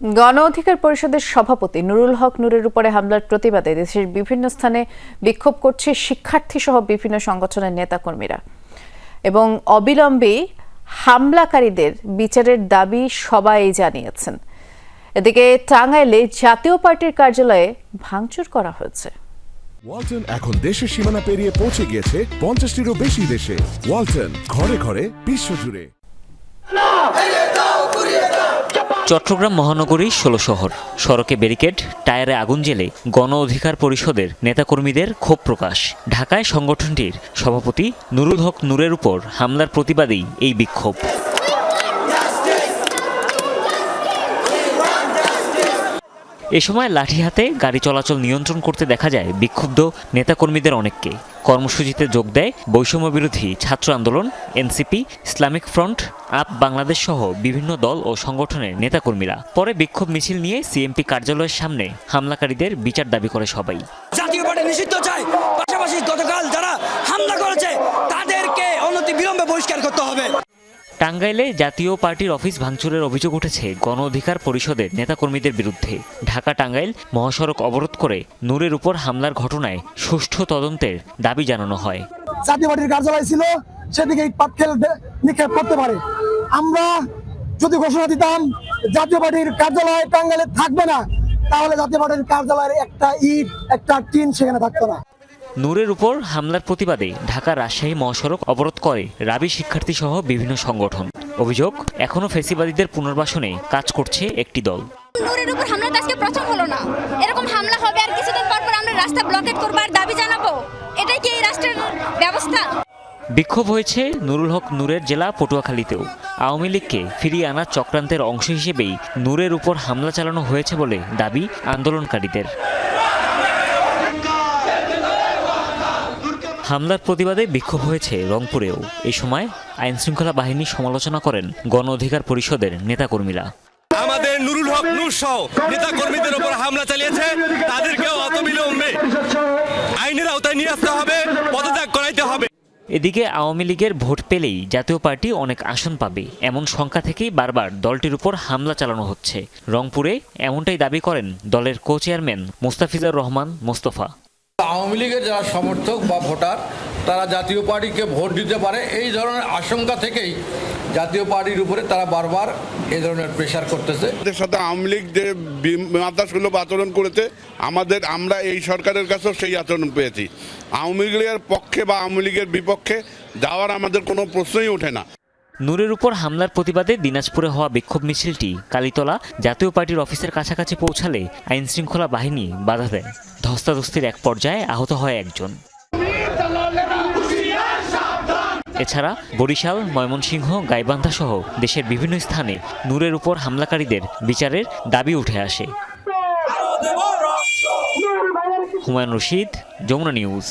গণ অধিকার পরিষদের সভাপতি নুরুল হক নুরের উপরে হামলার প্রতিবাদে দেশের বিভিন্ন স্থানে বিক্ষোভ করছে শিক্ষার্থী সহ বিভিন্ন সংগঠনের নেতাকর্মীরা। এবং অবিলম্বে হামলাকারীদের বিচারের দাবি সবাই জানিয়েছেন। এদিকে টাঙ্গাইলে জাতীয় পার্টির কার্যালয়ে ভাঙচুর করা হয়েছে। ওয়ালটন এখন দেশের সীমানা পেরিয়ে পৌঁছে গিয়েছে পঞ্চাশটিরও বেশি দেশে। ওয়ালটন ঘরে ঘরে বিশ্বজুড়ে। চট্টগ্রাম মহানগরী ষোলো শহর। সড়কে ব্যারিকেড, টায়ারে আগুন জেলে গণ অধিকার পরিষদের নেতাকর্মীদের ক্ষোভ প্রকাশ। ঢাকায় সংগঠনটির সভাপতি নুরুল হক নূরের উপর হামলার প্রতিবাদেই এই বিক্ষোভ। এ সময় লাঠি হাতে গাড়ি চলাচল নিয়ন্ত্রণ করতে দেখা যায় বিক্ষুব্ধ নেতাকর্মীদের অনেককে। কর্মসূচিতে যোগ দেয় বৈষম্য বিরোধী ছাত্র আন্দোলন, N C P, Islamic front, up Bangladesh সহ বিভিন্ন দল ও সংগঠনের নেতাকর্মীরা। পরে বিক্ষোভ মিছিল নিয়ে সিএমপি কার্যালয়ের সামনে হামলাকারীদের বিচার দাবি করে সবাই। জাতীয় পার্টি নিষিদ্ধ চাই। পাশাপাশি গতকাল যারা হামলা করেছে, তাদেরকে অনতি বিলম্বে বহিষ্কার করতে হবে। টাঙ্গাইলে জাতীয় পার্টির অফিস ভাঙচুরের অভিযোগ উঠেছে গণ অধিকার পরিষদের নেতাকর্মীদের বিরুদ্ধে। ঢাকা টাঙ্গাইল মহাসড়ক অবরোধ করে নূরের উপর হামলার ঘটনায় সুষ্ঠু তদন্তের দাবি জানানো হয়। জাতীয় পার্টির কার্যালয় ছিল, সেদিকে পাটকেল নিক্ষেপ করতে পারে। আমরা যদি ঘোষণা দিতাম, জাতীয় পার্টির কার্যালয় টাঙ্গাইলে থাকবে না, তাহলে জাতীয় পার্টির কার্যালয়ের একটা ইট, একটা টিন সেখানে থাকতো না। নূরের উপর হামলার প্রতিবাদে ঢাকা রাজশাহী মহাসড়ক অবরোধ করে রাবি শিক্ষার্থী সহ বিভিন্ন সংগঠন। অভিযোগ এখনও ফেসিবাদীদের পুনর্বাসনে কাজ করছে একটি দল। নূরের উপর হামলা আজকে প্রথম হলো না। এরকম হামলা হবে আর কিছুদিন পর পর আমরা রাস্তা ব্লকেট করব আর দাবি জানাব। এটাই কি এই রাষ্ট্রের ব্যবস্থা? বিক্ষোভ হয়েছে নুরুল হক নূরের জেলা পটুয়াখালীতেও। আওয়ামী লীগকে ফিরিয়ে আনার চক্রান্তের অংশ হিসেবেই নূরের উপর হামলা চালানো হয়েছে বলে দাবি আন্দোলনকারীদের। হামলার প্রতিবাদে বিক্ষোভ হয়েছে রংপুরেও। এই সময় আইনশৃঙ্খলা বাহিনীর সমালোচনা করেন গণ অধিকার পরিষদের নেতাকর্মীরা। আমাদের নুরুল হক নূর সহ নেতা কর্মীদের উপর হামলা চালিয়েছে তাদেরকেও অতবিলম্বে আইনের আওতায় নিয়ে আসতে হবে পদত্যাগ করাইতে হবে। এদিকে আওয়ামী লীগের ভোট পেলেই জাতীয় পার্টি অনেক আসন পাবে এমন সংখ্যা থেকেই বারবার দলটির উপর হামলা চালানো হচ্ছে। রংপুরে এমনটাই দাবি করেন দলের কো চেয়ারম্যান মোস্তাফিজার রহমান মোস্তফা। আওয়ামী লীগের যারা সমর্থক বা ভোটার, তারা জাতীয় পার্টিকে ভোট দিতে পারে। এই ধরনের আশঙ্কা থেকেই জাতীয় পার্টির উপরে তারা বারবার এই ধরনের প্রেশার করতেছে। আমাদের সাথে আওয়ামী লীগ যে মাদ্রাস আচরণ করেছে, আমাদের, আমরা এই সরকারের কাছেও সেই আচরণ পেয়েছি। আওয়ামী লীগের পক্ষে বা আওয়ামী লীগের বিপক্ষে যাওয়ার আমাদের কোনো প্রশ্নই ওঠে না। নূরের উপর হামলার প্রতিবাদে দিনাজপুরে হওয়া বিক্ষোভ মিছিলটি কালীতলা জাতীয় পার্টির অফিসের কাছাকাছি পৌঁছালে আইনশৃঙ্খলা বাহিনী বাধা দেয়। ধস্তাধস্তির এক পর্যায়ে আহত হয় একজন। এছাড়া বরিশাল, ময়মনসিংহ, গাইবান্ধা সহ দেশের বিভিন্ন স্থানে নূরের উপর হামলাকারীদের বিচারের দাবি উঠে আসে। হুমায়ুন রশিদ, যমুনা নিউজ।